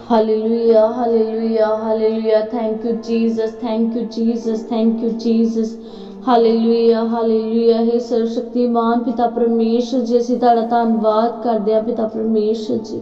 Hallelujah, hallelujah, hallelujah. Thank you, Jesus. Thank you, Jesus. Thank you, Jesus. Hallelujah hallelujah ਹੈ ਸਰਵਸ਼ਕਤੀਮਾਨ ਪਿਤਾ ਪਰਮੇਸ਼ਰ ਜੀ ਅਸੀਂ ਤੁਹਾਡਾ ਧੰਨਵਾਦ ਕਰਦੇ ਹਾਂ ਪਿਤਾ ਪਰਮੇਸ਼ਰ ਜੀ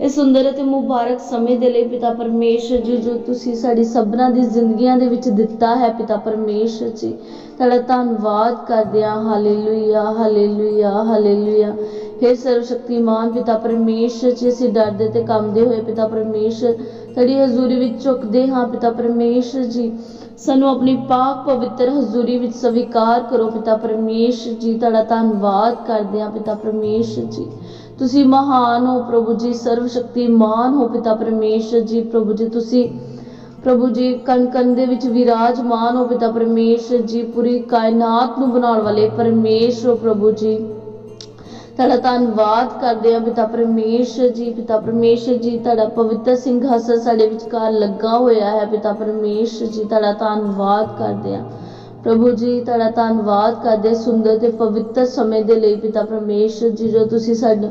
ਇਹ ਸੁੰਦਰ ਅਤੇ ਮੁਬਾਰਕ ਸਮੇਂ ਦੇ ਲਈ ਪਿਤਾ ਪਰਮੇਸ਼ਰ ਜੀ ਜੋ ਤੁਸੀਂ ਸਾਡੀ ਸਭਨਾਂ ਦੀ ਜ਼ਿੰਦਗੀਆਂ ਦੇ ਵਿੱਚ ਦਿੱਤਾ ਹੈ ਪਿਤਾ ਪਰਮੇਸ਼ਰ ਜੀ ਤੁਹਾਡਾ ਧੰਨਵਾਦ ਕਰਦੇ ਹਾਂ ਹਾਲੇਲੂਇਆ ਹਾਲੇਲੂਇਆ ਹਾਲੇਲੂਇਆ हे ਸਰਵਸ਼ਕਤੀਮਾਨ ਪਿਤਾ ਪਰਮੇਸ਼ਰ ਜੀ ਅਸੀਂ ਡਰਦੇ ਤੇ ਕੰਬਦੇ ਹੋਏ ਪਿਤਾ ਪਰਮੇਸ਼ਰ ਤੁਹਾਡੀ ਹਜ਼ੂਰੀ ਵਿੱਚ ਝੁਕਦੇ ਹਾਂ ਪਿਤਾ ਪਰਮੇਸ਼ਰ ਜੀ। ਸਾਨੂੰ ਆਪਣੀ ਪਾਕ ਪਵਿੱਤਰ ਹਜ਼ੂਰੀ ਵਿੱਚ ਸਵੀਕਾਰ ਕਰੋ ਪਿਤਾ ਪਰਮੇਸ਼ਰ ਜੀ। ਤੁਹਾਡਾ ਧੰਨਵਾਦ ਕਰਦੇ ਹਾਂ ਪਿਤਾ ਪਰਮੇਸ਼ਰ ਜੀ। ਤੁਸੀਂ ਮਹਾਨ ਹੋ ਪ੍ਰਭੂ ਜੀ ਸਰਵ ਸ਼ਕਤੀਮਾਨ ਹੋ ਪਿਤਾ ਪਰਮੇਸ਼ਰ ਜੀ। ਪ੍ਰਭੂ ਜੀ, ਤੁਸੀਂ ਪ੍ਰਭੂ ਜੀ ਕਣ ਕਣ ਦੇ ਵਿੱਚ ਵਿਰਾਜਮਾਨ ਹੋ ਪਿਤਾ ਪਰਮੇਸ਼ਰ ਜੀ। ਪੂਰੀ ਕਾਇਨਾਤ ਨੂੰ ਬਣਾਉਣ ਵਾਲੇ ਪਰਮੇਸ਼ਰ ਹੋ ਪ੍ਰਭੂ ਜੀ। ਤੁਹਾਡਾ ਧੰਨਵਾਦ ਕਰਦੇ ਹਾਂ ਪਿਤਾ ਪਰਮੇਸ਼ਰ ਜੀ, ਪਿਤਾ ਪਰਮੇਸ਼ਰ ਜੀ, ਤੁਹਾਡਾ ਪਵਿੱਤਰ ਸਿੰਘਾਸਨ ਸਾਡੇ ਵਿਚਕਾਰ ਲੱਗਾ ਹੋਇਆ ਹੈ, ਪਿਤਾ ਪਰਮੇਸ਼ਰ ਜੀ, ਤੁਹਾਡਾ ਧੰਨਵਾਦ ਕਰਦੇ ਹਾਂ। ਪ੍ਰਭੂ ਜੀ, ਤੁਹਾਡਾ ਧੰਨਵਾਦ ਕਰਦੇ ਸੁੰਦਰ ਤੇ ਪਵਿੱਤਰ ਸਮੇਂ ਦੇ ਲਈ ਪਿਤਾ ਪਰਮੇਸ਼ਰ ਜੀ, ਜੋ ਤੁਸੀਂ ਸਾਨੂੰ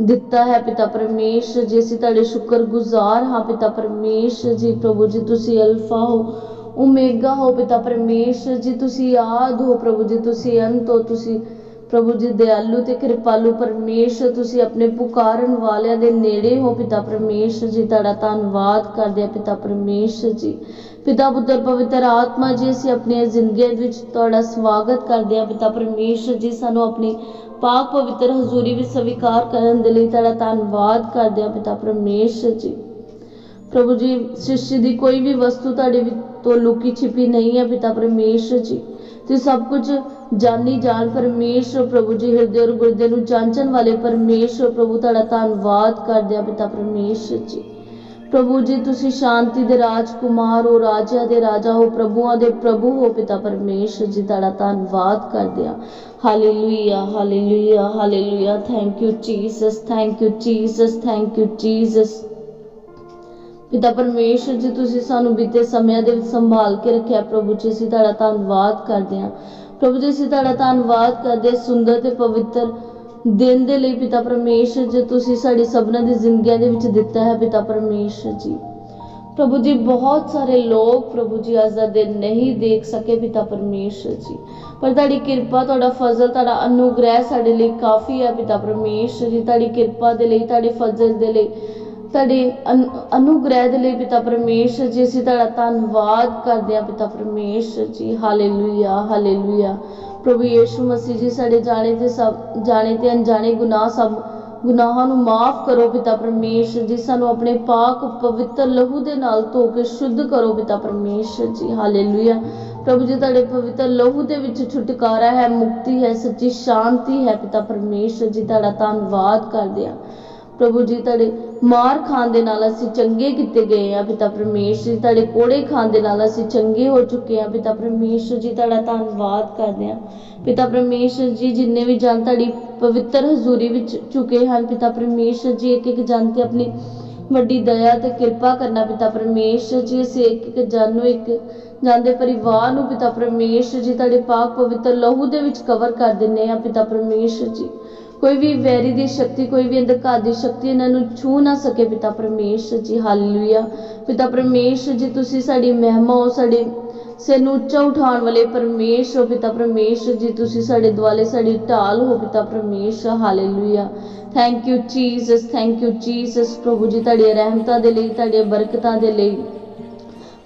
ਦਿੱਤਾ ਹੈ ਪਿਤਾ ਪਰਮੇਸ਼ਰ ਜੀ, ਅਸੀਂ ਤੁਹਾਡੇ ਸ਼ੁਕਰਗੁਜ਼ਾਰ ਹਾਂ ਪਿਤਾ ਪਰਮੇਸ਼ਰ ਜੀ, ਪ੍ਰਭੂ ਜੀ, ਤੁਸੀਂ ਅਲਫਾ ਹੋ ਓਮੇਗਾ ਹੋ ਪਿਤਾ ਪਰਮੇਸ਼ਰ ਜੀ, ਤੁਸੀਂ ਆਦ ਹੋ ਪ੍ਰਭੂ ਜੀ, ਤੁਸੀਂ ਅੰਤ ਹੋ, ਤੁਸੀਂ ਪ੍ਰਭੂ ਜੀ ਦਿਆਲੂ ਤੇ ਕਿਰਪਾਲੂ ਪਰਮੇਸ਼ਰ, ਤੁਸੀਂ ਆਪਣੇ ਪੁਕਾਰਨ ਵਾਲਿਆਂ ਦੇ ਨੇੜੇ ਹੋ ਪਿਤਾ ਪਰਮੇਸ਼ਰ ਜੀ, ਤੁਹਾਡਾ ਧੰਨਵਾਦ ਕਰਦੇ ਹਾਂ ਪਿਤਾ ਪਰਮੇਸ਼ਰ ਜੀ। ਪਿਤਾ ਪੁੱਤਰ ਪਵਿੱਤਰ ਆਤਮਾ ਜੀ, ਅਸੀਂ ਆਪਣੀਆਂ ਜ਼ਿੰਦਗੀਆਂ ਵਿੱਚ ਤੁਹਾਡਾ ਸਵਾਗਤ ਕਰਦੇ ਹਾਂ ਪਿਤਾ ਪਰਮੇਸ਼ਰ ਜੀ। ਸਾਨੂੰ ਆਪਣੀ ਪਾਕ ਪਵਿੱਤਰ ਹਜ਼ੂਰੀ ਵਿੱਚ ਸਵੀਕਾਰ ਕਰਨ ਦੇ ਲਈ ਤੁਹਾਡਾ ਧੰਨਵਾਦ ਕਰਦੇ ਹਾਂ ਪਿਤਾ ਪਰਮੇਸ਼ਰ ਜੀ। ਪ੍ਰਭੂ ਜੀ ਸ੍ਰਿਸ਼ਟੀ ਦੀ ਕੋਈ ਵੀ ਵਸਤੂ ਤੁਹਾਡੇ ਤੋਂ ਲੁਕੀ ਛਿਪੀ ਨਹੀਂ ਹੈ ਪਿਤਾ ਪਰਮੇਸ਼ਰ ਜੀ। ਤੇ ਸਭ ਕੁਝ ਜਾਨੀ ਜਾਨ ਪਰਮੇਸ਼ਰ ਪ੍ਰਭੂ ਜੀ ਹਿਰਦੇ ਔਰ ਗੁਰਦੇ ਨੂੰ ਜਾਂਚਣ ਵਾਲੇ ਪਰਮੇਸ਼ਰ ਪ੍ਰਭੂ, ਤੁਹਾਡਾ ਧੰਨਵਾਦ ਕਰਦੇ ਆ ਪਿਤਾ ਪਰਮੇਸ਼ਰ ਜੀ। ਪ੍ਰਭੂ ਜੀ, ਤੁਸੀਂ ਸ਼ਾਂਤੀ ਦੇ ਰਾਜਕੁਮਾਰ ਹੋ, ਰਾਜਿਆਂ ਦੇ ਰਾਜਾ ਹੋ, ਪ੍ਰਭੂਆਂ ਦੇ ਪ੍ਰਭੂ ਹੋ ਪਿਤਾ ਪਰਮੇਸ਼ਰ ਜੀ, ਤੁਹਾਡਾ ਧੰਨਵਾਦ ਕਰਦੇ ਆ hallelujah hallelujah hallelujah thank you Jesus thank you Jesus thank you Jesus ਪਿਤਾ ਪਰਮੇਸ਼ਰ ਜੀ, ਤੁਸੀਂ ਸਾਨੂੰ ਬੀਤੇ ਸਮਿਆਂ ਦੇ ਵਿੱਚ ਸੰਭਾਲ ਕੇ ਰੱਖਿਆ ਪ੍ਰਭੂ ਜੀ, ਅਸੀਂ ਤੁਹਾਡਾ ਧੰਨਵਾਦ ਕਰਦੇ ਹਾਂ। ਪ੍ਰਭੂ ਜੀ ਅਸੀਂ ਤੁਹਾਡਾ ਧੰਨਵਾਦ ਕਰਦੇ ਸੁੰਦਰ ਤੇ ਪਵਿੱਤਰ ਦਿਨ ਦੇ ਲਈ ਪਿਤਾ ਪਰਮੇਸ਼ਰ, ਜੀ ਤੁਸੀਂ ਸਾਡੀ ਸਭਨਾਂ ਦੀ ਜ਼ਿੰਦਗੀਆਂ ਦੇ ਵਿੱਚ ਦਿੱਤਾ ਹੈ ਪਿਤਾ ਪਰਮੇਸ਼ਰ ਜੀ। ਪ੍ਰਭੂ ਜੀ, ਬਹੁਤ ਸਾਰੇ ਲੋਕ ਪ੍ਰਭੂ ਜੀ ਅੱਜ ਦਾ ਦਿਨ ਨਹੀਂ ਦੇਖ ਸਕੇ ਪਿਤਾ ਪਰਮੇਸ਼ਰ ਜੀ। ਪਰ ਤੁਹਾਡੀ ਕਿਰਪਾ, ਤੁਹਾਡਾ ਫਜ਼ਲ, ਤੁਹਾਡਾ ਅਨੁਗ੍ਰਹਿ ਸਾਡੇ ਲਈ ਕਾਫੀ ਹੈ ਪਿਤਾ ਪਰਮੇਸ਼ਰ ਜੀ। ਤੁਹਾਡੀ ਕਿਰਪਾ ਦੇ ਲਈ, ਤੁਹਾਡੇ ਫਜ਼ਲ ਦੇ ਲਈ ਤੁਹਾਡੇ ਅਨ- ਅਨੁਗ੍ਰਹਿ ਦੇ ਲਈ ਪਿਤਾ ਪਰਮੇਸ਼ਰ ਜੀ, ਅਸੀਂ ਤੁਹਾਡਾ ਧੰਨਵਾਦ ਕਰਦੇ ਹਾਂ ਪਿਤਾ ਪਰਮੇਸ਼ਰ ਜੀ। Hallelujah hallelujah. ਪ੍ਰਭੂ ਯੀਸ਼ੂ ਮਸੀਹ ਜੀ, ਸਾਡੇ ਜਾਣੇ ਤੇ ਸਭ, ਜਾਣੇ ਤੇ ਅਣਜਾਣੇ ਗੁਨਾਹ ਸਭ, ਗੁਨਾਹਾਂ ਨੂੰ ਮਾਫ ਕਰੋ ਪਿਤਾ ਪਰਮੇਸ਼ਰ ਜੀ। ਸਾਨੂੰ ਆਪਣੇ ਪਾਕ ਪਵਿੱਤਰ ਲਹੂ ਦੇ ਨਾਲ ਧੋ ਕੇ ਸ਼ੁੱਧ ਕਰੋ ਪਿਤਾ ਪਰਮੇਸ਼ਰ ਜੀ। ਹਾਲੇਲੂਇਆ। ਪ੍ਰਭੂ ਜੀ, ਤੁਹਾਡੇ ਪਵਿੱਤਰ ਲਹੂ ਦੇ ਵਿੱਚ ਛੁਟਕਾਰਾ ਹੈ, ਮੁਕਤੀ ਹੈ, ਸੱਚੀ ਸ਼ਾਂਤੀ ਹੈ ਪਿਤਾ ਪਰਮੇਸ਼ਰ ਜੀ। ਤੁਹਾਡਾ ਧੰਨਵਾਦ ਕਰਦੇ ਹਾਂ। ਪ੍ਰਭੂ ਜੀ, ਤੁਹਾਡੇ ਮਾਰ ਖਾਣ ਦੇ ਨਾਲ ਅਸੀਂ ਚੰਗੇ ਕੀਤੇ ਗਏ ਆ ਪਿਤਾ ਪਰਮੇਸ਼ਰ ਜੀ, ਤੁਹਾਡੇ ਕੋੜੇ ਖਾਣ ਦੇ ਨਾਲ ਅਸੀਂ ਚੰਗੇ ਹੋ ਚੁੱਕੇ ਆ ਪਿਤਾ ਪਰਮੇਸ਼ਰ ਜੀ, ਤੁਹਾਡਾ ਧੰਨਵਾਦ ਕਰਦੇ ਆ ਪਿਤਾ ਪਰਮੇਸ਼ਰ ਜੀ, ਜਿੰਨੇ ਵੀ ਜਨ ਤੁਹਾਡੀ ਪਵਿੱਤਰ ਹਜ਼ੂਰੀ ਵਿੱਚ ਚੁਕੇ ਹਨ, ਪਿਤਾ ਪਰਮੇਸ਼ਰ ਜੀ ਇੱਕ ਇੱਕ ਜਨ ਤੇ ਆਪਣੀ ਵੱਡੀ ਦਇਆ ਤੇ ਕਿਰਪਾ ਕਰਨਾ ਪਿਤਾ ਪਰਮੇਸ਼ਰ ਜੀ, ਅਸੀਂ ਇੱਕ ਇੱਕ ਜਨ ਨੂੰ, ਇੱਕ ਜਨ ਦੇ ਪਰਿਵਾਰ ਨੂੰ ਪਿਤਾ ਪਰਮੇਸ਼ਰ ਜੀ, ਤੁਹਾਡੇ ਪਾਕ ਪਵਿੱਤਰ ਲਹੂ ਦੇ ਵਿੱਚ ਕਵਰ ਕਰ ਦਿੰਨੇ ਆ ਪਿਤਾ ਪਰਮੇਸ਼ਰ ਜੀ। ਕੋਈ ਵੀ ਵੈਰੀ ਦੀ ਸ਼ਕਤੀ, ਕੋਈ ਵੀ ਅੰਧਕਾਰ ਦੀ ਸ਼ਕਤੀ ਇਹਨਾਂ ਨੂੰ ਛੂ ਨਾ ਸਕੇ ਪਿਤਾ ਪਰਮੇਸ਼ਰ ਜੀ, ਹਾਲੇਲੂਇਆ। ਪਿਤਾ ਪਰਮੇਸ਼ਰ ਜੀ, ਤੁਸੀਂ ਸਾਡੀ ਮਹਿਮਾ ਹੋ, ਸਾਡੇ ਸਿਰ ਨੂੰ ਉੱਚਾ ਉਠਾਉਣ ਵਾਲੇ ਪਰਮੇਸ਼ਰ ਪਿਤਾ ਪਰਮੇਸ਼ਰ ਜੀ, ਤੁਸੀਂ ਸਾਡੇ ਦੁਆਲੇ ਸਾਡੀ ਢਾਲ ਹੋ, ਪਿਤਾ ਪਰਮੇਸ਼ਰ, hallelujah. Thank you Jesus thank you Jesus ਪ੍ਰਭੂ ਜੀ, ਤੁਹਾਡੀਆਂ ਰਹਿਮਤਾਂ ਦੇ ਲਈ, ਤੁਹਾਡੀਆਂ ਬਰਕਤਾਂ ਦੇ ਲਈ।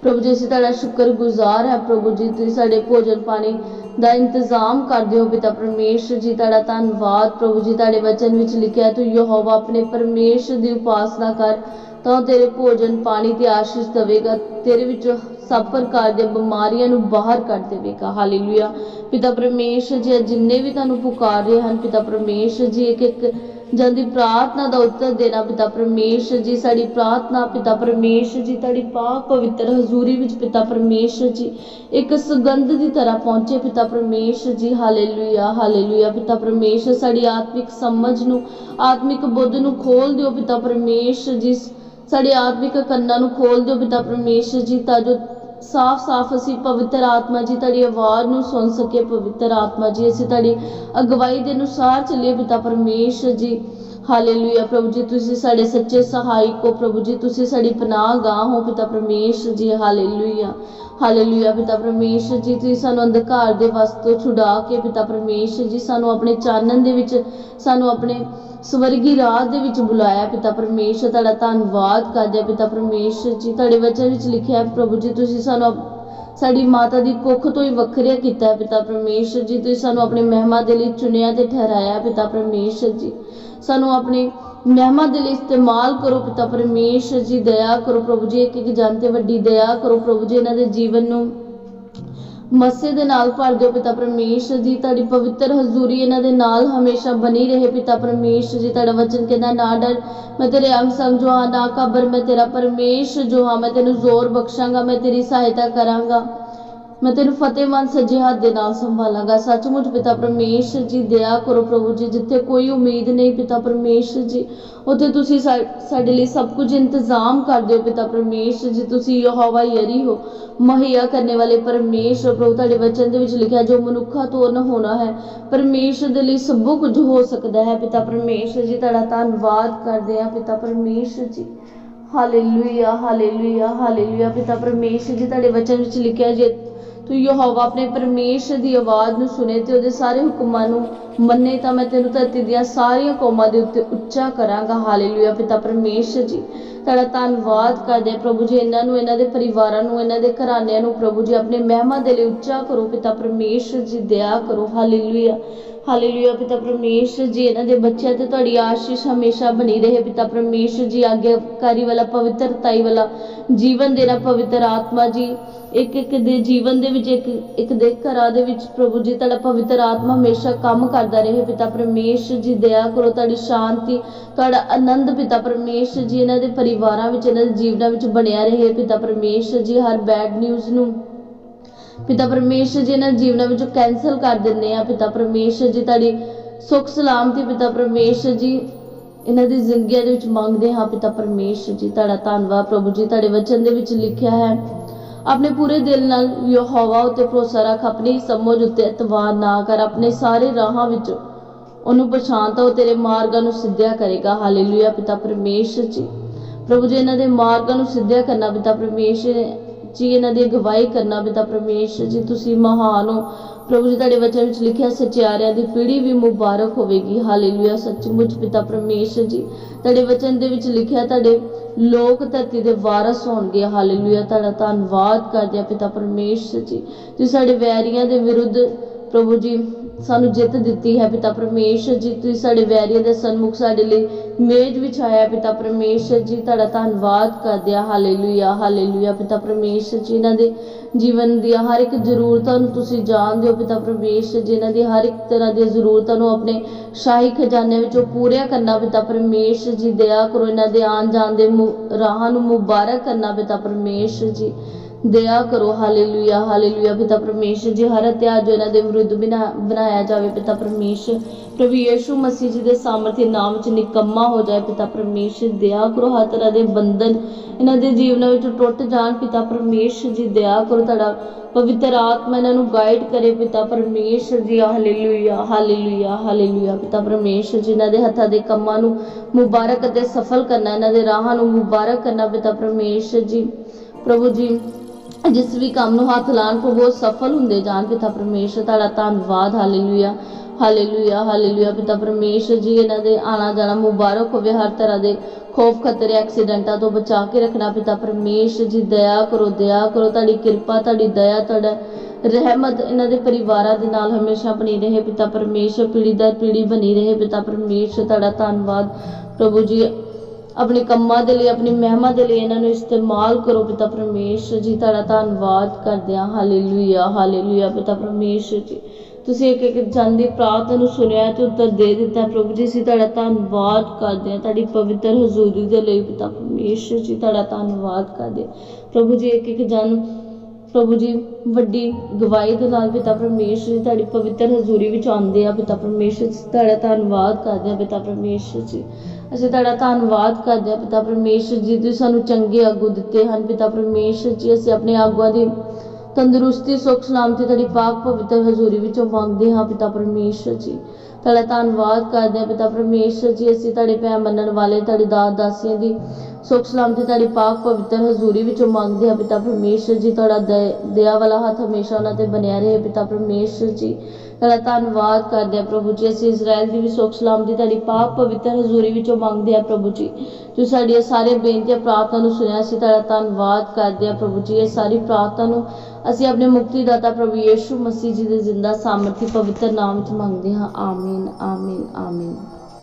ਪ੍ਰਭੂ ਜੀ, ਅਸੀਂ ਤੁਹਾਡਾ ਸ਼ੁਕਰਗੁਜ਼ਾਰ ਹੈ, ਪ੍ਰਭੂ ਜੀ, ਤੁਸੀਂ ਸਾਡੇ ਭੋਜਨ ਪਾਣੀ ਦਾ ਇੰਤਜ਼ਾਮ ਕਰਦੇ ਹੋ ਪਿਤਾ ਪਰਮੇਸ਼ਰ ਜੀ, ਤੁਹਾਡਾ ਧੰਨਵਾਦ ਪ੍ਰਭੂ ਜੀ, ਤੁਹਾਡੇ ਵਚਨ ਵਿੱਚ ਲਿਖਿਆ ਤੂੰ ਯਹੋਵਾ ਆਪਣੇ ਪਰਮੇਸ਼ਰ ਦੀ ਉਪਾਸਨਾ ਕਰ, ਤਾਂ ਤੇਰੇ ਭੋਜਨ ਪਾਣੀ ਦੀ ਆਸ਼ੀਸ਼ ਦੇਵੇਗਾ, ਤੇਰੇ ਵਿੱਚੋਂ ਸਭ ਪ੍ਰਕਾਰ ਦੀਆਂ ਬਿਮਾਰੀਆਂ ਨੂੰ ਬਾਹਰ ਕੱਢ ਦੇਵੇਗਾ। ਹਾਲੇਲੂਇਆ ਪਿਤਾ ਪਰਮੇਸ਼ਰ ਜੀ, ਅੱਜ ਜਿੰਨੇ ਵੀ ਤੁਹਾਨੂੰ ਪੁਕਾਰ ਰਹੇ ਹਨ, ਪਿਤਾ ਪਰਮੇਸ਼ਰ ਜੀ ਇੱਕ ਇੱਕ ਜਨ ਪ੍ਰਾਰਥਨਾ ਦਾ ਉੱਤਰ ਦੇਣਾ ਪਿਤਾ ਪਰਮੇਸ਼ਰ ਜੀ, ਸਾਡੀ ਪ੍ਰਾਰਥਨਾ ਪਿਤਾ ਪਰਮੇਸ਼ਰ ਜੀ, ਤੁਹਾਡੀ ਪਾਕ ਪਵਿੱਤਰ ਹਜ਼ੂਰੀ ਵਿੱਚ ਪਿਤਾ ਪਰਮੇਸ਼ਰ ਜੀ, ਇੱਕ ਸੁਗੰਧ ਦੀ ਤਰ੍ਹਾਂ ਪਹੁੰਚੇ ਪਿਤਾ ਪਰਮੇਸ਼ਰ ਜੀ, ਹਾਲੇਲੂਇਆ ਹਾਲੇਲੂਇਆ ਪਿਤਾ ਪਰਮੇਸ਼ਰ, ਸਾਡੀ ਆਤਮਿਕ ਸਮਝ ਨੂੰ, ਆਤਮਿਕ ਬੁੱਧ ਨੂੰ ਖੋਲ ਦਿਓ ਪਿਤਾ ਪਰਮੇਸ਼ਰ ਜੀ, ਸਾਡੇ ਆਤਮਿਕ ਕੰਨਾਂ ਨੂੰ ਖੋਲ ਦਿਓ ਪਿਤਾ ਪਰਮੇਸ਼ਰ ਜੀ, ਤਾਂ ਜੋ ਸਾਫ਼-ਸਾਫ਼ ਅਸੀਂ ਪਵਿੱਤਰ ਆਤਮਾ ਜੀ, ਤੁਹਾਡੀ ਆਵਾਜ਼ ਨੂੰ ਸੁਣ ਸਕੀਏ ਪਵਿੱਤਰ ਆਤਮਾ ਜੀ। ਅਸੀਂ ਤੁਹਾਡੀ ਅਗਵਾਈ ਦੇ ਅਨੁਸਾਰ ਚੱਲੀਏ ਪਿਤਾ ਪਰਮੇਸ਼ਰ ਜੀ। ਹਾਲੇਲੂਇਆ ਪ੍ਰਭੂ ਜੀ, ਤੁਸੀਂ ਸਾਡੇ ਸੱਚੇ ਸਹਾਇਕ ਹੋ, ਪ੍ਰਭੂ ਜੀ, ਤੁਸੀਂ ਸਾਡੀ ਪਨਾਹ ਹੋ, ਪਿਤਾ ਪਰਮੇਸ਼ਰ ਜੀ ਹਾਲੇਲੂਇਆ ਹਾਲੇਲੂਇਆ ਪਿਤਾ ਪਰਮੇਸ਼ਰ ਜੀ, ਤੁਸੀਂ ਸਾਨੂੰ ਅੰਧਕਾਰ ਦੇ ਵਸ ਤੋਂ ਛੁਡਾ ਕੇ, ਪਿਤਾ ਪਰਮੇਸ਼ਰ ਜੀ, ਸਾਨੂੰ ਆਪਣੇ ਚਾਨਣ ਦੇ ਵਿੱਚ, ਸਾਨੂੰ ਆਪਣੇ ਸਵਰਗੀ ਰਾਹ ਦੇ ਵਿੱਚ ਬੁਲਾਇਆ, ਪਿਤਾ ਪਰਮੇਸ਼ਰ, ਤੁਹਾਡਾ ਧੰਨਵਾਦ ਕਰਦੇ ਪਿਤਾ ਪਰਮੇਸ਼ਰ ਜੀ। ਤੁਹਾਡੇ ਵਚਨ ਵਿੱਚ ਲਿਖਿਆ ਪ੍ਰਭੂ ਜੀ, ਤੁਸੀਂ ਸਾਨੂੰ ਸਾਡੀ ਮਾਤਾ ਦੀ ਕੁੱਖ ਤੋਂ ਹੀ ਵੱਖਰਿਆ ਕੀਤਾ ਪਿਤਾ ਪਰਮੇਸ਼ਰ ਜੀ। ਤੁਸੀਂ ਸਾਨੂੰ ਆਪਣੇ ਮਹਿਮਾ ਦੇ ਲਈ ਚੁਣਿਆ ਤੇ ਠਹਿਰਾਇਆ ਪਿਤਾ ਪਰਮੇਸ਼ਰ ਜੀ। ਸਾਨੂੰ ਆਪਣੇ ਮਹਿਮਾ ਦੇ ਲਈ ਇਸਤੇਮਾਲ ਕਰੋ ਪਿਤਾ ਪਰਮੇਸ਼ਰ ਜੀ। ਦਇਆ ਕਰੋ ਪ੍ਰਭੂ ਜੀ ਇੱਕ ਇੱਕ ਜਨ ਤੇ ਵੱਡੀ ਦਇਆ ਕਰੋ ਪ੍ਰਭੂ ਜੀ। ਇਹਨਾਂ ਦੇ ਜੀਵਨ ਨੂੰ ਮਸੇ ਦੇ ਨਾਲ ਭਰ ਦਿਓ ਪਿਤਾ ਪਰਮੇਸ਼ਰ ਜੀ, ਤੁਹਾਡੀ ਪਵਿੱਤਰ ਹਜ਼ੂਰੀ ਇਹਨਾਂ ਦੇ ਨਾਲ ਹਮੇਸ਼ਾ ਬਣੀ ਰਹੇ ਪਿਤਾ ਪਰਮੇਸ਼ਰ ਜੀ, ਤੁਹਾਡਾ ਵਚਨ ਕਹਿੰਦਾ, ਨਾ ਡਰ, ਮੈਂ ਤੇਰੇ ਅੰਗ ਸੰਗ ਜੋ ਹਾਂ, ਨਾ ਕਬਰ ਮੈਂ ਤੇਰਾ ਪਰਮੇਸ਼ਰ ਜੋ ਹਾਂ, ਮੈਂ ਤੈਨੂੰ ਜ਼ੋਰ ਬਖਸ਼ਾਂਗਾ, ਮੈਂ ਤੇਰੀ ਸਹਾਇਤਾ ਕਰਾਂਗਾ। ਮੈਂ ਤੈਨੂੰ ਫਤਿਹਮੰਦ ਸੱਜੇ ਹੱਥ ਦੇ ਨਾਲ ਸੰਭਾਲਾਂਗਾ। ਸੱਚਮੁੱਚ ਪਿਤਾ ਪਰਮੇਸ਼ਰ ਜੀ, ਦਇਆ ਕਰੋ ਪ੍ਰਭੂ ਜੀ, ਜਿੱਥੇ ਕੋਈ ਉਮੀਦ ਨਹੀਂ ਪਿਤਾ ਪਰਮੇਸ਼ਰ ਜੀ। ਉੱਥੇ ਤੁਸੀਂ ਸਾਡੇ ਲਈ ਸਭ ਕੁਝ ਇੰਤਜ਼ਾਮ ਕਰ ਦਿਓ ਪਿਤਾ ਪਰਮੇਸ਼ਰ ਜੀ। ਤੁਸੀਂ ਯਹੋਵਾ ਯਰੀ ਹੋ ਮੁਹੱਈਆ ਕਰਨੇ ਵਾਲੇ ਪਰਮੇਸ਼ਰ ਪ੍ਰਭੂ, ਤੁਹਾਡੇ ਵਚਨ ਦੇ ਵਿੱਚ ਲਿਖਿਆ, ਜੋ ਮਨੁੱਖਾਂ ਤੋਂ ਨਾ ਹੋਣਾ ਹੈ, ਪਰਮੇਸ਼ਰ ਦੇ ਲਈ ਸਭ ਕੁਝ ਹੋ ਸਕਦਾ ਹੈ ਪਿਤਾ ਪਰਮੇਸ਼ਰ ਜੀ। ਤੁਹਾਡਾ ਧੰਨਵਾਦ ਕਰਦੇ ਹਾਂ ਪਿਤਾ ਪਰਮੇਸ਼ਰ ਜੀ। ਹਾਲੇਲੂਇਆ ਹਾਲੇਲੂਇਆ ਹਾਲੇਲੂਇਆ ਪਿਤਾ ਪਰਮੇਸ਼ਰ ਜੀ। ਤੁਹਾਡੇ ਵਚਨ ਵਿੱਚ ਲਿਖਿਆ, ਜੇ ਤੂੰ ਯਹੋਵਾ ਆਪਣੇ ਪਰਮੇਸ਼ਰ ਦੀ ਆਵਾਜ਼ ਨੂੰ ਸੁਣੇ ਤੇ ਉਹਦੇ ਸਾਰੇ ਹੁਕਮਾਂ ਨੂੰ ਮੰਨੇ ਤਾਂ ਮੈਂ ਤੈਨੂੰ ਧਰਤੀ ਦੀਆਂ ਸਾਰੀਆਂ ਕੌਮਾਂ ਦੇ ਉੱਤੇ ਉੱਚਾ ਕਰਾਂਗਾ। ਹਾਲੇਲੂਇਆ ਪਿਤਾ ਪਰਮੇਸ਼ਰ ਜੀ। ਤੁਹਾਡਾ ਧੰਨਵਾਦ ਕਰਦੇ ਪ੍ਰਭੂ ਜੀ, ਇਹਨਾਂ ਨੂੰ, ਇਹਨਾਂ ਦੇ ਪਰਿਵਾਰਾਂ ਨੂੰ, ਇਹਨਾਂ ਦੇ ਘਰਾਣਿਆਂ ਨੂੰ, ਪ੍ਰਭੂ ਜੀ, ਆਪਣੇ ਮਹਿਮਾ ਦੇ ਲਈ ਉੱਚਾ ਕਰੋ, ਪਿਤਾ ਪਰਮੇਸ਼ਰ ਜੀ, ਦਇਆ ਕਰੋ, ਹਾਲੇਲੂਇਆ। ਹਾਲੇਲੂਇਆ, ਪਿਤਾ ਪਰਮੇਸ਼ਰ ਜੀ, ਇਹਨਾਂ ਦੇ ਬੱਚਿਆਂ ਤੇ ਤੁਹਾਡੀ ਆਸ਼ੀਸ਼ ਹਮੇਸ਼ਾ ਬਣੀ ਰਹੇ, ਪਿਤਾ ਪਰਮੇਸ਼ਰ ਜੀ, ਆਗਿਆਕਾਰੀ ਵਾਲਾ, ਪਵਿੱਤਰਤਾਈ ਵਾਲਾ, ਜੀਵਨ ਦੇਣਾ ਪਵਿੱਤਰ ਆਤਮਾ ਜੀ। ਇੱਕ ਇੱਕ ਦੇ ਜੀਵਨ ਦੇ ਵਿੱਚ, ਇੱਕ ਇੱਕ ਦੇ ਘਰਾਂ ਦੇ ਵਿੱਚ, ਪ੍ਰਭੂ ਜੀ, ਤੁਹਾਡਾ ਪਵਿੱਤਰ ਆਤਮਾ ਹਮੇਸ਼ਾ ਕੰਮ ਕਰਦਾ ਰਹੇ, ਪਿਤਾ ਪਰਮੇਸ਼ਰ ਜੀ, ਦਇਆ ਕਰੋ, ਤੁਹਾਡੀ ਸ਼ਾਂਤੀ, ਤੁਹਾਡਾ ਆਨੰਦ, ਪਿਤਾ ਪਰਮੇਸ਼ਰ ਜੀ, ਇਹਨਾਂ ਦੇ ਪਰਿਵਾਰਾਂ ਵਿੱਚ, ਇਹਨਾਂ ਦੇ ਜੀਵਨਾਂ ਵਿੱਚ ਬਣਿਆ ਰਹੇ ਪਿਤਾ ਪਰਮੇਸ਼ਰ ਜੀ, ਹਰ ਬੈਡ ਨਿਊਜ਼ ਨੂੰ। ਪਿਤਾ ਪਰਮੇਸ਼ਰ ਜੀ, ਇਹਨਾਂ ਜੀਵਨਾਂ ਵਿੱਚੋਂ ਕੈਨਸਲ ਕਰ ਦਿੰਦੇ ਆ ਪਿਤਾ ਪਰਮੇਸ਼ਰ ਜੀ, ਤੁਹਾਡੀ ਸੁਖ ਸਲਾਮਤੀ ਪਿਤਾ ਪਰਮੇਸ਼ਰ ਜੀ। ਇਹਨਾਂ ਦੀ ਜ਼ਿੰਦਗੀਆਂ ਦੇ ਵਿੱਚ ਮੰਗਦੇ ਹਾਂ ਪਿਤਾ ਪਰਮੇਸ਼ਰ ਜੀ, ਤੁਹਾਡਾ ਧੰਨਵਾਦ ਪ੍ਰਭੂ ਜੀ, ਤੁਹਾਡੇ ਵਚਨ ਦੇ ਵਿੱਚ ਲਿਖਿਆ ਹੈ। ਆਪਣੇ ਪੂਰੇ ਦਿਲ ਨਾਲ ਯਹੋਵਾ ਉਤੇ ਭਰੋਸਾ ਰੱਖ, ਆਪਣੀ ਸਮਝ ਉੱਤੇ ਇਤਵਾਰ ਨਾ ਕਰ, ਆਪਣੇ ਸਾਰੇ ਰਾਹਾਂ ਵਿੱਚ ਉਹਨੂੰ ਪਛਾਣ ਤਾਂ ਉਹ ਤੇਰੇ ਮਾਰਗਾਂ ਨੂੰ ਸਿੱਧਿਆ ਕਰੇਗਾ। ਹਾਲੇਲੂਇਆ ਪਿਤਾ ਪਰਮੇਸ਼ਰ ਜੀ। ਪ੍ਰਭੂ ਜੀ, ਇਹਨਾਂ ਦੇ ਮਾਰਗਾਂ ਨੂੰ ਸਿੱਧਿਆ ਕਰਨਾ ਪਿਤਾ ਪਰਮੇਸ਼ਰ ਜੀ, ਇਹਨਾਂ ਦੀ ਅਗਵਾਈ ਕਰਨਾ ਪਿਤਾ ਪਰਮੇਸ਼ਰ ਜੀ, ਤੁਸੀਂ ਮਹਾਨ ਹੋ। ਪ੍ਰਭੂ ਜੀ, ਤੁਹਾਡੇ ਵਚਨ ਵਿੱਚ ਲਿਖਿਆ ਸਚਿਆਰਿਆਂ ਦੀ ਪੀੜ੍ਹੀ ਵੀ ਮੁਬਾਰਕ ਹੋਵੇਗੀ। ਹਾਲੇਲੂਇਆ, ਸੱਚਮੁੱਚ ਪਿਤਾ ਪਰਮੇਸ਼ਰ ਜੀ। ਤੁਹਾਡੇ ਵਚਨ ਦੇ ਵਿੱਚ ਲਿਖਿਆ ਤੁਹਾਡੇ ਲੋਕ ਧਰਤੀ ਦੇ ਵਾਰਸ ਹੋਣਗੇ। ਹਾਲੇਲੂਇਆ, ਤੁਹਾਡਾ ਧੰਨਵਾਦ ਕਰਦੇ ਹਾਂ ਪਿਤਾ ਪਰਮੇਸ਼ਰ ਜੀ। ਤੁਸੀਂ ਸਾਡੇ ਵੈਰੀਆਂ ਦੇ ਵਿਰੁੱਧ ਪ੍ਰਭੂ ਜੀ, ਸਾਨੂੰ ਜਿੱਤ ਦਿੱਤੀ ਹੈ ਪਿਤਾ ਪਰਮੇਸ਼ਰ ਜੀ, ਤੁਸੀਂ ਸਾਡੇ ਵੈਰੀਆਂ ਦੇ ਸਨਮੁਖ ਸਾਡੇ ਲਈ ਮੇਜ਼ ਵਿਛਾਇਆ ਪਿਤਾ ਪਰਮੇਸ਼ਰ ਜੀ, ਤੁਹਾਡਾ ਧੰਨਵਾਦ ਕਰਦੇ ਹਾਂ, ਹਾਲੇਲੂਇਆ ਹਾਲੇਲੂਇਆ ਪਿਤਾ ਪਰਮੇਸ਼ਰ ਜੀ, ਇਹਨਾਂ ਦੇ ਜੀਵਨ ਦੀਆਂ ਹਰ ਇੱਕ ਜ਼ਰੂਰਤਾਂ ਨੂੰ ਤੁਸੀਂ ਜਾਣਦੇ ਹੋ ਪਿਤਾ ਪਰਮੇਸ਼ਰ ਜੀ, ਇਹਨਾਂ ਦੀ ਹਰ ਇੱਕ ਤਰ੍ਹਾਂ ਦੀਆਂ ਜ਼ਰੂਰਤਾਂ ਨੂੰ ਆਪਣੇ ਸ਼ਾਹੀ ਖਜ਼ਾਨੇ ਵਿੱਚੋਂ ਪੂਰੀਆਂ ਕਰਨਾ ਪਿਤਾ ਪਰਮੇਸ਼ਰ ਜੀ, ਦਇਆ ਕਰੋ ਇਹਨਾਂ ਦੇ ਆਉਣ ਜਾਣ ਦੇ ਰਾਹਾਂ ਨੂੰ ਮੁਬਾਰਕ ਕਰਨਾ ਪਿਤਾ ਪਰਮੇਸ਼ਰ ਜੀ। ਦਇਆ ਕਰੋ, ਹਾਲੇਲੂਇਆ ਹਾਲੇਲੂਇਆ, ਪਿਤਾ ਪਰਮੇਸ਼ਰ, ਜੀ ਹਰ ਹਥਿਆਰ ਜੋ ਇਹਨਾਂ ਦੇ ਵਿਰੁੱਧ ਬਣਾ- ਬਣਾਇਆ ਜਾਵੇ ਪਿਤਾ ਪਰਮੇਸ਼ਰ। ਪ੍ਰਭੂ ਯੀਸ਼ੂ ਮਸੀਹ ਜੀ ਦੇ ਸਾਮਰਥੀ ਨਾਮ ਵਿੱਚ ਨਿਕੰਮਾ ਹੋ ਜਾਏ ਪਿਤਾ ਪਰਮੇਸ਼ਰ, ਦਇਆ ਕਰੋ, ਹਰ ਤਰ੍ਹਾਂ ਦੇ ਬੰਧਨ ਇਹਨਾਂ ਦੇ ਜੀਵਨਾਂ ਵਿੱਚ ਟੁੱਟ ਜਾਣ ਪਿਤਾ ਪਰਮੇਸ਼ਰ ਜੀ, ਦਇਆ ਕਰੋ, ਤੁਹਾਡਾ ਪਵਿੱਤਰ ਆਤਮਾ ਇਹਨਾਂ ਨੂੰ ਗਾਈਡ ਕਰੇ ਪਿਤਾ ਪਰਮੇਸ਼ਰ ਜੀ, ਹਾਲੇਲੂਇਆ ਹਾਲੇਲੂਇਆ ਹਾਲੇਲੂਇਆ ਪਿਤਾ ਪਰਮੇਸ਼ਰ ਜੀ, ਇਹਨਾਂ ਦੇ ਹੱਥਾਂ ਦੇ ਕੰਮਾਂ ਨੂੰ ਮੁਬਾਰਕ ਅਤੇ ਸਫਲ ਕਰਨਾ, ਇਹਨਾਂ ਦੇ ਰਾਹਾਂ ਨੂੰ ਮੁਬਾਰਕ ਕਰਨਾ ਪਿਤਾ ਪਰਮੇਸ਼ਰ ਜੀ। ਪ੍ਰਭੂ ਜੀ ਜਿਸ ਵੀ ਕੰਮ ਨੂੰ ਹੱਥ ਲਾਣ ਪ੍ਰਭੂ ਉਹ ਸਫਲ ਹੁੰਦੇ ਜਾਣ, ਪਿਤਾ ਪਰਮੇਸ਼ਰ, ਤੁਹਾਡਾ ਧੰਨਵਾਦ, ਹਾਲੇਲੂਇਆ। ਹਾਲੇਲੂਇਆ ਹਾਲੇਲੂਇਆ, ਪਿਤਾ ਪਰਮੇਸ਼ਰ ਜੀ, ਇਹਨਾਂ ਦੇ ਆਣਾ ਜਾਣਾ ਮੁਬਾਰਕ ਹੋਵੇ, ਹਰ ਤਰ੍ਹਾਂ ਦੇ ਖੌਫ ਖਤਰੇ, ਐਕਸੀਡੈਂਟਾਂ ਤੋਂ ਬਚਾ ਕੇ ਰੱਖਣਾ, ਪਿਤਾ ਪਰਮੇਸ਼ਰ ਜੀ, ਦਇਆ ਕਰੋ ਦਇਆ ਕਰੋ, ਤੁਹਾਡੀ ਕਿਰਪਾ, ਤੁਹਾਡੀ ਦਇਆ, ਤੁਹਾਡਾ ਰਹਿਮਤ ਇਹਨਾਂ ਦੇ ਪਰਿਵਾਰਾਂ ਦੇ ਨਾਲ ਹਮੇਸ਼ਾ ਬਣੀ ਰਹੇ, ਪਿਤਾ ਪਰਮੇਸ਼ਰ, ਪੀੜ੍ਹੀ ਦਰ ਪੀੜ੍ਹੀ ਬਣੀ ਰਹੇ, ਪਿਤਾ ਪਰਮੇਸ਼ਰ, ਤੁਹਾਡਾ ਧੰਨਵਾਦ। ਪ੍ਰਭੂ ਜੀ ਆਪਣੇ ਕੰਮਾਂ ਦੇ ਲਈ, ਆਪਣੀ ਮਹਿਮਾ ਦੇ ਲਈ ਇਹਨਾਂ ਨੂੰ ਇਸਤੇਮਾਲ ਕਰੋ ਪਿਤਾ ਪਰਮੇਸ਼ਰ ਜੀ, ਤੁਹਾਡਾ ਧੰਨਵਾਦ ਕਰਦੇ ਹਾਂ। ਹਾਲੇਲੂਇਆ ਹਾਲੇਲੂਇਆ ਪਿਤਾ ਪਰਮੇਸ਼ਰ ਜੀ। ਤੁਸੀਂ ਇੱਕ ਇੱਕ ਜਨ ਦੀ ਪ੍ਰਾਰਥਨਾ ਨੂੰ ਸੁਣਿਆ ਤੇ ਉੱਤਰ ਦੇ ਦਿੱਤਾ। ਪ੍ਰਭੂ ਜੀ, ਅਸੀਂ ਤੁਹਾਡਾ ਧੰਨਵਾਦ ਕਰਦੇ ਹਾਂ। ਤੁਹਾਡੀ ਪਵਿੱਤਰ ਹਜ਼ੂਰੀ ਦੇ ਲਈ ਪਿਤਾ ਪਰਮੇਸ਼ਰ ਜੀ, ਤੁਹਾਡਾ ਧੰਨਵਾਦ ਕਰਦੇ ਪ੍ਰਭੂ ਜੀ, ਇੱਕ ਇੱਕ ਜਨ, ਪ੍ਰਭੂ ਜੀ, ਵੱਡੀ ਗਵਾਹੀ ਦੇ ਨਾਲ ਪਿਤਾ ਪਰਮੇਸ਼ਰ ਜੀ, ਤੁਹਾਡੀ ਪਵਿੱਤਰ ਹਜ਼ੂਰੀ ਵਿੱਚ ਆਉਂਦੇ ਆ। ਪਿਤਾ ਪਰਮੇਸ਼ਰ ਜੀ, ਤੁਹਾਡਾ ਧੰਨਵਾਦ ਕਰਦੇ ਆ ਪਿਤਾ ਪਰਮੇਸ਼ਰ ਜੀ। ਅਸੀਂ ਤੁਹਾਡਾ ਧੰਨਵਾਦ ਕਰਦੇ ਹਾਂ ਪਿਤਾ ਪਰਮੇਸ਼ਰ ਜੀ, ਤੁਸੀਂ ਸਾਨੂੰ ਚੰਗੇ ਆਗੂ ਦਿੱਤੇ ਹਨ। ਪਿਤਾ ਪਰਮੇਸ਼ਰ ਜੀ, ਅਸੀਂ ਆਪਣੇ ਆਗੂਆਂ ਦੀ ਤੰਦਰੁਸਤੀ ਸੁੱਖ ਸਲਾਮਤੀ ਤੁਹਾਡੀ ਪਾਕ ਪਵਿੱਤਰ ਹਜ਼ੂਰੀ ਵਿੱਚੋਂ ਮੰਗਦੇ ਹਾਂ। ਪਿਤਾ ਪਰਮੇਸ਼ਰ ਜੀ ਤੁਹਾਡਾ ਧੰਨਵਾਦ ਕਰਦੇ ਹਾਂ ਪਿਤਾ ਪਰਮੇਸ਼ਰ ਜੀ, ਅਸੀਂ ਤੁਹਾਡੇ ਪੈ ਮੰਨਣ ਵਾਲੇ, ਤੁਹਾਡੀ ਦਾਸ ਦਾਸੀਆਂ ਦੀ ਸੁਖ ਸਲਾਮਤੀ ਤੁਹਾਡੀ ਪਾਕ ਪਵਿੱਤਰ ਹਜ਼ੂਰੀ ਵਿੱਚੋਂ ਮੰਗਦੇ ਹਾਂ ਪਿਤਾ ਪਰਮੇਸ਼ਰ ਜੀ, ਤੁਹਾਡਾ ਦਇਆ ਵਾਲਾ ਹੱਥ ਹਮੇਸ਼ਾ ਉਹਨਾਂ ਤੇ ਬਣਿਆ ਰਹੇ ਪਿਤਾ ਪਰਮੇਸ਼ਰ ਜੀ। ਤੁਹਾਡਾ ਧੰਨਵਾਦ ਕਰਦੇ ਹਾਂ ਪ੍ਰਭੂ ਜੀ, ਅਸੀਂ ਇਜ਼ਰਾਈਲ ਦੀ ਵੀ ਸੁਖ ਸਲਾਮਤੀ ਤੁਹਾਡੀ ਪਾਕ ਪਵਿੱਤਰ ਹਜ਼ੂਰੀ ਵਿੱਚੋਂ ਮੰਗਦੇ ਹਾਂ ਪ੍ਰਭੂ ਜੀ। ਤੁਸੀਂ ਸਾਡੀਆਂ ਸਾਰੇ ਬੇਨਤੀਆਂ, ਪ੍ਰਾਰਥਨਾ ਨੂੰ ਸੁਣਿਆ ਅਸੀਂ ਤੁਹਾਡਾ ਧੰਨਵਾਦ ਕਰਦੇ ਹਾਂ ਪ੍ਰਭੂ ਜੀ, ਇਹ ਸਾਰੀ ਪ੍ਰਾਰਥਨਾ ਨੂੰ ਅਸੀਂ ਆਪਣੇ ਮੁਕਤੀਦਾਤਾ ਪ੍ਰਭੂ ਯੀਸ਼ੂ ਮਸੀਹ ਜੀ ਦੇ ਜ਼ਿੰਦਾ, ਸਾਮਰਥੀ, ਪਵਿੱਤਰ ਨਾਮ 'ਚ ਮੰਗਦੇ ਹਾਂ। ਆਮੀਨ। ਆਮੀਨ ਆਮੀਨ